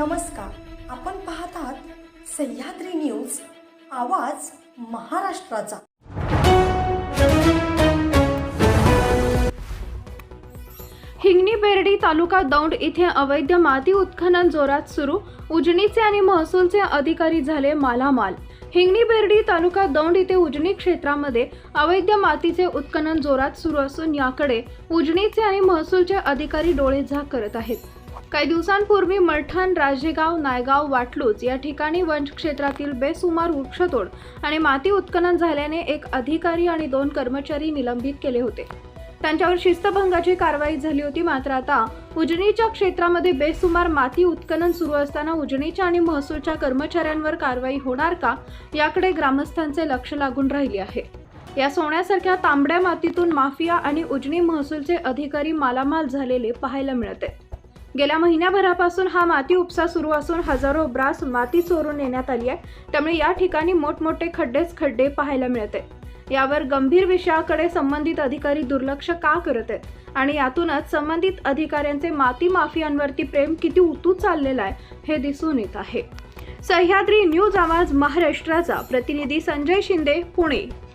नमस्कार. आपण पाहत आहात सह्याद्री न्यूज आवाज महाराष्ट्राचा. हिंगणी बेर्डी तालुका दौंड इथे अवैध माती उत्खनन जोरात सुरू. उजनीचे आणि महसूलचे अधिकारी झाले मालामाल. हिंगणी बेर्डी तालुका दौंड इथे उजनी क्षेत्रामध्ये अवैध मातीचे उत्खनन जोरात सुरू असून याकडे उजनीचे आणि महसूलचे अधिकारी डोळे झाक करत आहेत. काही दिवसांपूर्वी मलठण राजेगाव नायगाव वाटलूच या ठिकाणी वन क्षेत्रातील बेसुमार वृक्षतोड आणि माती उत्खनन झाल्याने एक अधिकारी आणि दोन कर्मचारी निलंबित केले होते. त्यांच्यावर शिस्तभंगाची कारवाई झाली होती मात्र आता उजनीच्या क्षेत्रामध्ये बेसुमार माती उत्खनन सुरू असताना उजनीच्या आणि महसूलच्या कर्मचाऱ्यांवर कारवाई होणार का याकडे ग्रामस्थांचे लक्ष लागून राहिले आहे. या सोन्यासारख्या तांबड्या मातीतून माफिया आणि उजनी महसूलचे अधिकारी मालामाल झालेले पाहायला मिळते. गेल्या महिन्याभरापासून हा माती उपसा सुरू असून हजारो ब्रास माती चोरून नेण्यात आली आहे. त्यामुळे या ठिकाणी मोठमोठे खड्डेच खड्डे पाहायला मिळते यावर गंभीर विषयाकडे संबंधित अधिकारी दुर्लक्ष का करत आहेत? आणि यातूनच संबंधित अधिकाऱ्यांचे माती माफियांवरती प्रेम किती उतू चाललेलं आहे हे दिसून येत आहे. सह्याद्री न्यूज आवाज महाराष्ट्राचा प्रतिनिधी संजय शिंदे पुणे.